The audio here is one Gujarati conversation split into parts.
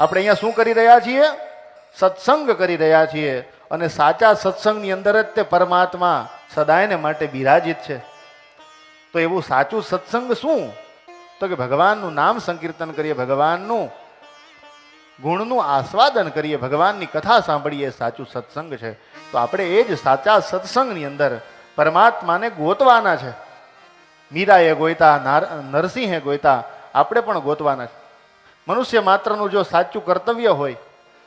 આપણે અહીંયા શું કરી રહ્યા છીએ? સત્સંગ કરી રહ્યા છીએ. અને સાચા સત્સંગની અંદર જ તે પરમાત્મા સદાયને માટે બિરાજિત છે. તો એવું સાચું સત્સંગ શું? તો કે ભગવાનનું નામ સંકીર્તન કરીએ, ભગવાનનું ગુણનું આસ્વાદન કરીએ, ભગવાનની કથા સાંભળીએ સાચું સત્સંગ છે. તો આપણે એ જ સાચા સત્સંગની અંદર પરમાત્માને ગોતવાના છે. મીરાએ ગોયતા નરસિંહે ગોયતા, આપણે પણ ગોતવાના છે. મનુષ્ય માત્રનું જો સાચું કર્તવ્ય હોય,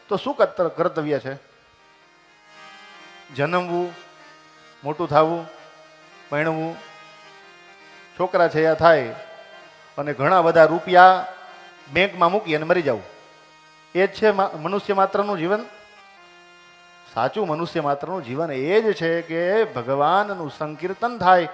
તો શું કર્ત- કર્તવ્ય છે? જન્મવું, મોટું થવું, પરણવું, છોકરા છે થાય, અને ઘણા બધા રૂપિયા બેંકમાં મૂકી અને મરી જવું. એ જ છે મનુષ્ય માત્રનું જીવન? સાચું મનુષ્ય માત્રનું જીવન એ જ છે કે ભગવાનનું સંકીર્તન થાય.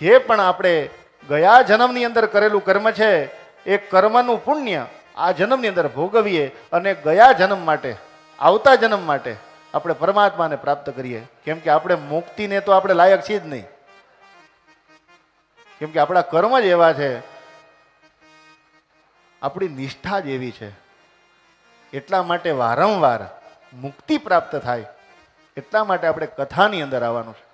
જે પણ આપણે ગયા જન્મની અંદર કરેલું કર્મ છે, એ કર્મનું પુણ્ય આ જન્મની અંદર ભોગવીએ અને ગયા જન્મ માટે, આવતા જન્મ માટે આપણે પરમાત્માને પ્રાપ્ત કરીએ. કેમ કે આપણે મુક્તિને તો આપણે લાયક છીએ જ નહીં. કેમ કે આપણા કર્મ જ એવા છે. આપણી નિષ્ઠા જ એવી છે. એટલા માટે વારંવાર મુક્તિ પ્રાપ્ત થાય. એટલા માટે આપણે કથાની અંદર આવવાનું છે.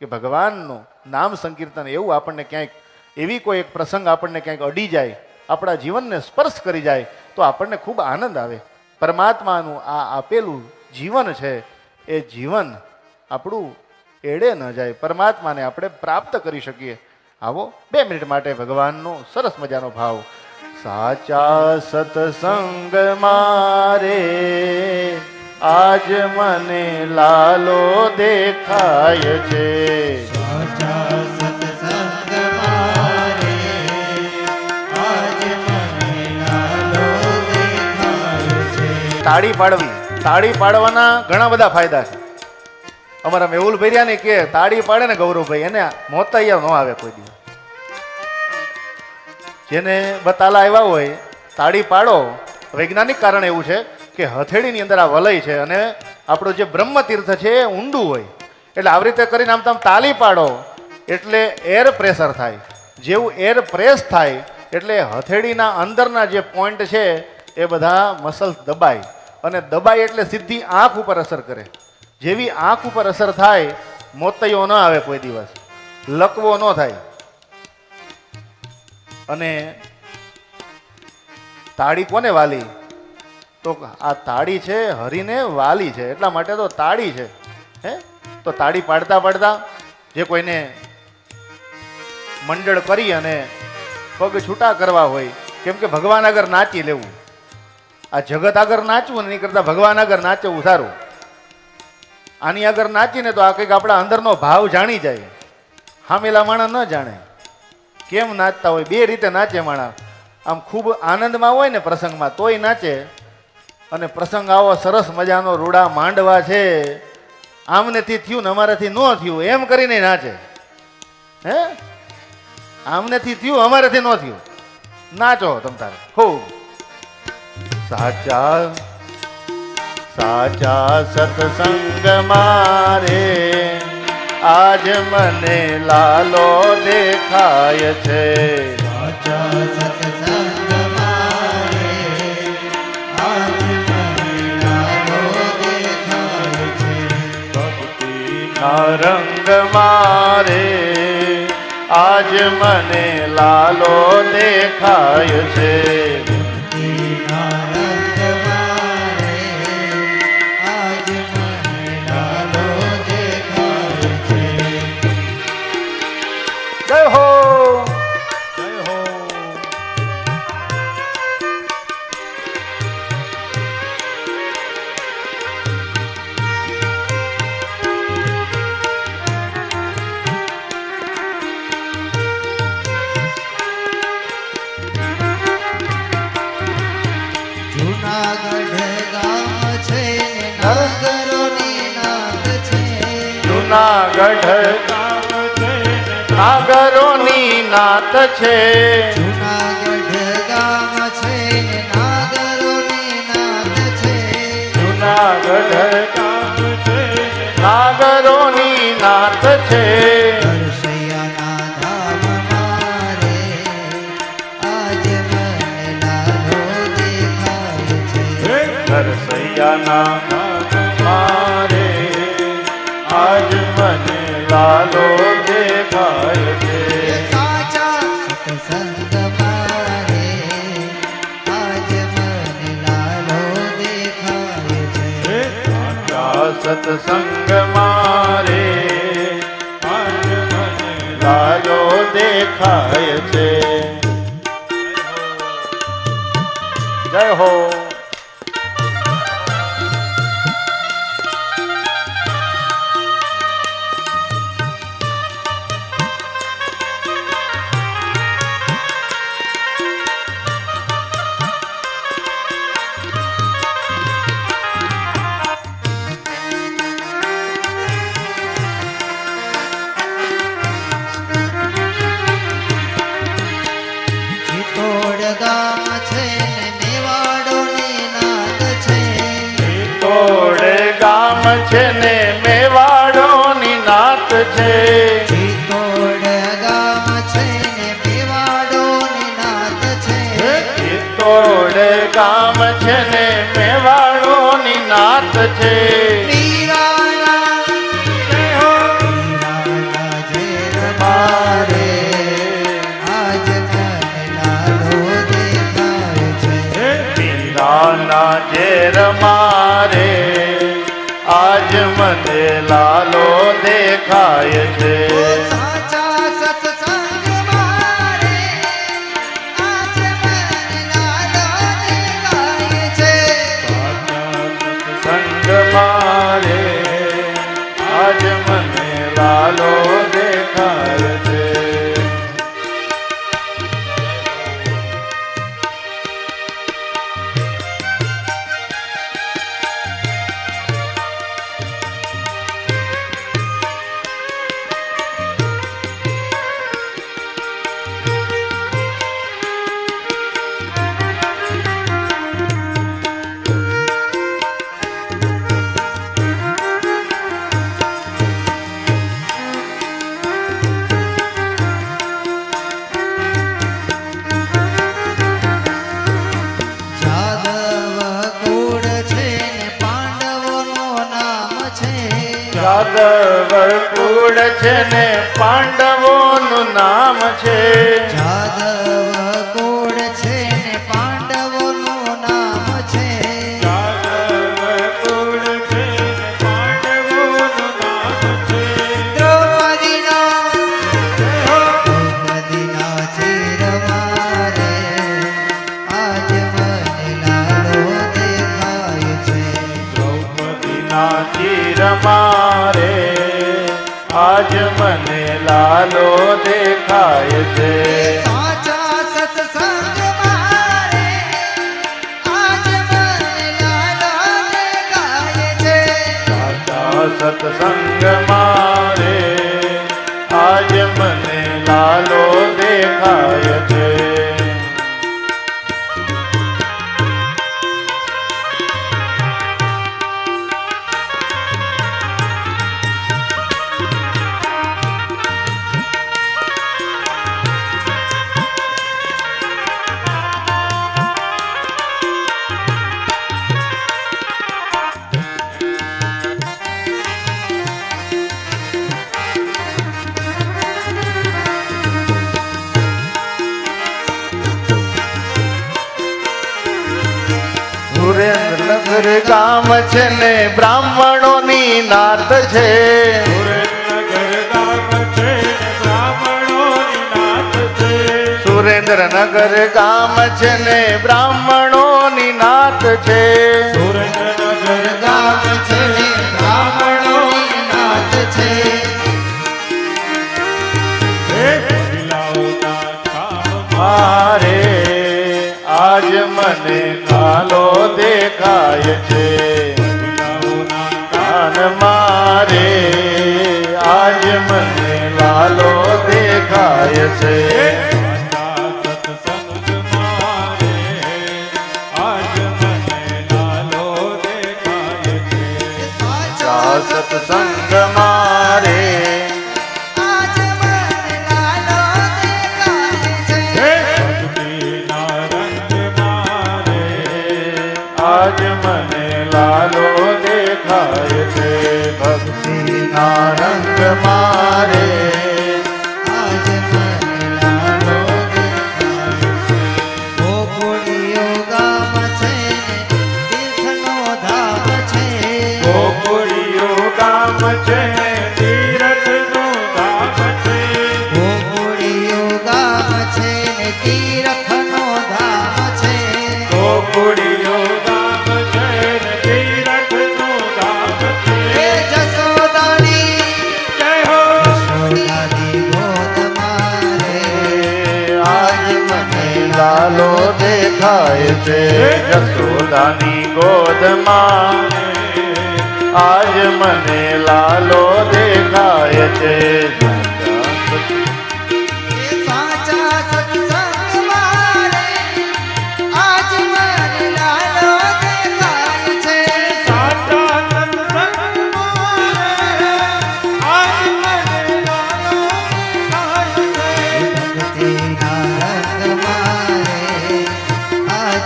કે ભગવાનનું નામ સંકીર્તન એવું આપણને ક્યાંક, એવી કોઈ એક પ્રસંગ આપણને ક્યાંક અડી જાય આપણા જીવનને સ્પર્શ કરી જાય તો આપણને ખૂબ આનંદ આવે. પરમાત્માનું આ આપેલું જીવન છે, એ જીવન આપણું એડે ન જાય. પરમાત્માને આપણે પ્રાપ્ત કરી શકીએ. આવો બે મિનિટ માટે ભગવાનનો સરસ મજાનો ભાવ. સાચા સતસંગ મારે, આજ મને લાલો દેખાય છે. તાળી પાડવી. તાળી પાડવાના ઘણા બધા ફાયદા છે. અમારા મેહુલ ભૈયા ને કે તાળી પાડે ને ગૌરવભાઈ, એને મોતૈયા ન આવે કોઈ દિવસ. જેને બતાલા આવ્યા હોય, તાળી પાડો. વૈજ્ઞાનિક કારણ એવું છે કે હથેળીની અંદર આ વલય છે અને આપણું જે બ્રહ્મ તીર્થ છે એ ઊંડું હોય. એટલે આવી રીતે કરીને આમ તમે તાળી પાડો, એટલે એર પ્રેશર થાય. જેવું એર પ્રેસ થાય, એટલે હથેળીના અંદરના જે પોઈન્ટ છે એ બધા મસલ્સ દબાય. અને દબાય એટલે સીધી આંખ ઉપર અસર કરે. જેવી આંખ ઉપર અસર થાય, મોતૈયો ન આવે કોઈ દિવસ. લકવો ન થાય. અને તાળી કોને વાલી? તો આ તાળી છે, હરીને વાલી છે. એટલા માટે તો તાળી છે. હે? તો તાળી પાડતા પાડતા જે કોઈને મંડળ કરી અને પગ છૂટા કરવા હોય, કેમ કે ભગવાન આગળ નાચી લેવું આ જગત આગળ નાચવું ને એની કરતાં ભગવાન આગળ નાચવું સારું. આની આગળ નાચીને તો આ કંઈક આપણા અંદરનો ભાવ જાણી જાય. હામેલા માણસ ન જાણે. કેમ નાચતા હોય? બે રીતે નાચે માણસ. આમ ખૂબ આનંદમાં હોય ને પ્રસંગમાં, તોય નાચે. અને પ્રસંગ આવો સરસ મજાનો રૂડા માંડવા છે. આમનેથી થયું ને અમારેથી ન થયું, એમ કરીને નાચે. હે? આમનેથી થયું, અમારેથી ન થયું. નાચો તમ તારે. ખૂબ. સાચા સાચા સત્સંગ મારે. આજ મને લાલો દેખાય છે. સાચા સત્સંગ મારે. આજ મને લાલો દેખાય છે. ભક્તિના રંગ મારે. આજ મને લાલો દેખાય છે. જુનાગઢ. નાગરોની નાત છે. જૂનાગઢ. નાગરોની નાદ છે. જુનાગઢ લાલો દેખાય છે સાચા સત્સંગ મારે આજ મને લાલો દેખાય છે સાચા લાલો દેખાય છે જય હો છે ને મેવાડોની નાત છે. ગામ છે ને દેખાય છે છે ને પાંડવોનું નામ છે. જાદવ કોણ છે ને પાંડવોનું નામ છે? જાદવ કોણ છે ને પાંડવોનું નામ છે? દ્રૌપદીનો દ્રૌપદીના ચીર મારે આજ મને લાલો દેખાય છે. દ્રૌપદીના ચીર મારે આજ મને લાલો દેખાય છે. સાચા સત્સંગ મારે આજ મને લાલો દેખાય છે. સાચા સત્સંગ સુરેન્દ્રનગર ગામ છે ને બ્રાહ્મણોની નાત છે. સુરેન્દ્રનગર ગામ છે ને બ્રાહ્મણોની નાત છે. ગામ છે. આજ મને લાલો દેખાય છે. તાલો દેખાય છે ભક્તિના રંગ મારે. છે યશોદાની ગોદમાં આજ મને લાલો દેખાય છે.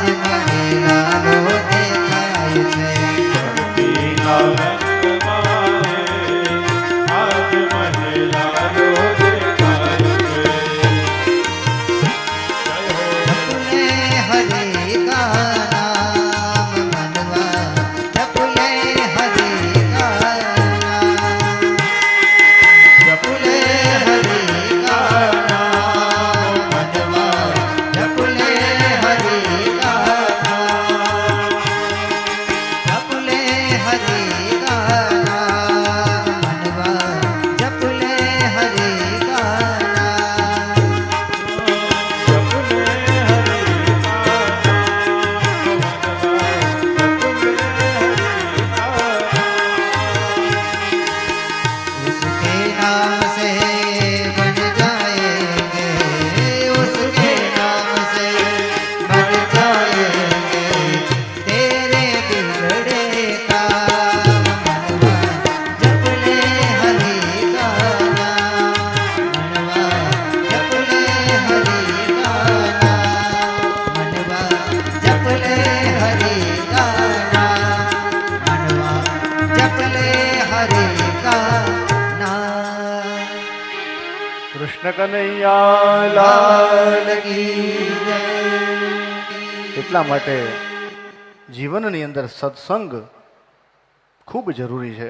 Yeah. કનૈયા લાલ એટલા માટે જીવનની અંદર સત્સંગ ખૂબ જરૂરી છે.